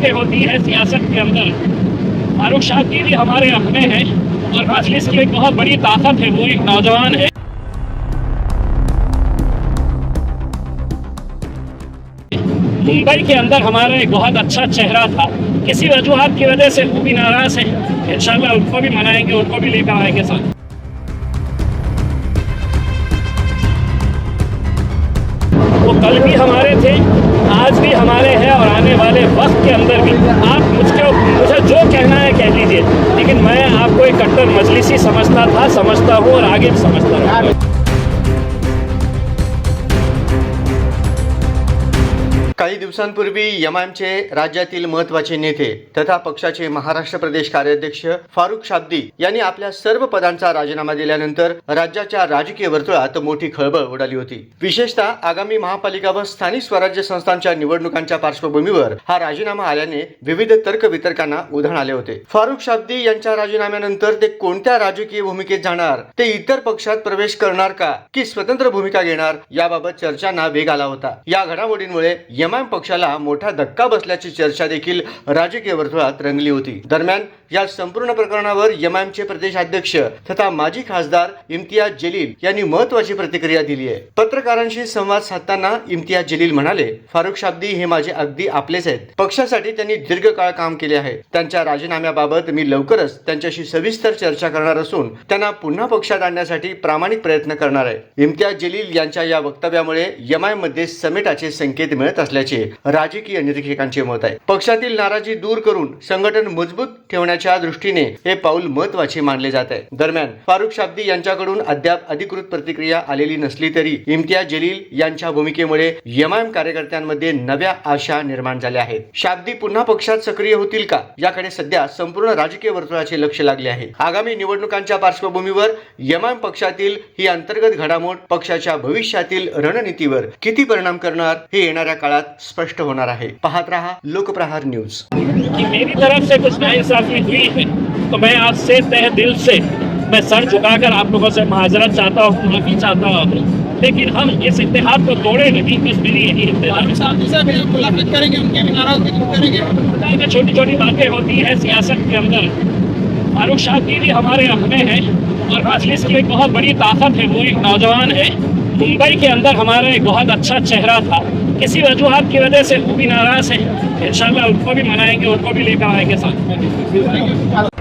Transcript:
बातें होती है सियासत के अंदर। फारूक शादी भी हमारे अपने हैं और मजलिस की एक बहुत बड़ी ताकत है, वो एक नौजवान है। मुंबई के अंदर हमारा एक बहुत अच्छा चेहरा था। किसी वजूहत की वजह से वो भी नाराज़ है। इंशाल्लाह उनको भी मनाएँगे, उनको भी लेकर आएँगे साथ। वो कल भी हमारे थे। आज भी हमारे हैं और आने वाले वक्त के अंदर भी। आप मुझको मुझे जो कहना है कह लीजिए। लेकिन मैं आपको एक कट्टर मजलिसी समझता था, समझता हूँ और आगे भी समझता रहूँगा। काही दिवसांपूर्वी एमआयएमचे राज्यातील महत्त्वाचे नेते तथा पक्षाचे महाराष्ट्र प्रदेश कार्याध्यक्ष फारुख शाब्दी यांनी आपल्या सर्व पदांचा राजीनामा दिल्यानंतर राज्याच्या राजकीय वर्तुळात मोठी खळबळ उडाली होती. विशेषतः आगामी महापालिका व स्थानिक स्वराज्य संस्थांच्या निवडणुकांच्या पार्श्वभूमीवर हा राजीनामा आल्याने विविध तर्कवितर्कांना उधाण आले होते. फारुख शाब्दी यांच्या राजीनाम्यानंतर ते कोणत्या राजकीय भूमिकेत जाणार ते इतर पक्षात प्रवेश करणार का की स्वतंत्र भूमिका घेणार याबाबत चर्चांना वेग आला होता. या घडामोडींमुळे विद्यमान पक्षाला मोठा धक्का बसल्याची चर्चा देखील राजकीय वर्तुळात रंगली होती. दरम्यान या संपूर्ण प्रकरणावर एमआयएमचे प्रदेशाध्यक्ष तथा माजी खासदार इम्तियाज जलील यांनी महत्वाची प्रतिक्रिया दिली आहे. पत्रकारांशी संवाद साधताना इम्तियाज जलील म्हणाले फारुख शाब्दी हे माझे अगदी आपलेच आहेत. पक्षासाठी त्यांनी दीर्घकाळ काम केले आहे. त्यांच्या राजीनाम्याबाबत मी लवकरच त्यांच्याशी सविस्तर चर्चा करणार असून त्यांना पुन्हा पक्षात आणण्यासाठी प्रामाणिक प्रयत्न करणार आहे. इम्तियाज जलील यांच्या या वक्तव्यामुळे एमआयएममध्ये समेटाचे संकेत मिळत असल्याचे राजकीय निरीक्षकांचे मत आहे. पक्षातील नाराजी दूर करून संघटन मजबूत ठेवण्याच्या दृष्टीने हे पाऊल महत्त्वाचे मानले जात आहे. दरम्यान फारुख शाब्दी यांच्याकडून अद्याप अधिकृत प्रतिक्रिया आलेली नसली तरी इम्तियाज जलील यांच्या भूमिकेमुळे एमआयएम कार्यकर्त्यांमध्ये नव्या आशा निर्माण झाल्या आहेत. शाब्दी पुन्हा पक्षात सक्रिय होतील का? याकडे सध्या संपूर्ण राजकीय वर्तुळाचे लक्ष लागले आहे. आगामी निवडणुकांच्या पार्श्वभूमीवर एमआयएम पक्षातील ही अंतर्गत घडामोड पक्षाच्या भविष्यातील रणनीतीवर किती परिणाम करणार हे येणाऱ्या काळात स्पष्ट होणार आहे. पाहत रहा लोकप्रहार न्यूज. मेरी तरफ से कुछ नाइंसाफी हुई है तो मैं आज से तह दिल से मैं सर झुकाकर आप लोगों से माजरत चाहता हूँ माफ़ी चाहता हूँ लेकिन हम इस इतिहाद को तोड़े नहीं बस मेरी यही करेंगे छोटी छोटी बातें होती है सियासत के अंदर। फारूक शादी भी हमारे अपने हैं और मजलिस की एक बहुत बड़ी ताकत है वो एक नौजवान है। मुंबई के अंदर हमारा एक बहुत अच्छा चेहरा था। किसी वजूहत की वजह से वो भी नाराज है। इंशाल्लाह उनको भी मनाएंगे उनको भी लेकर आएंगे साथ।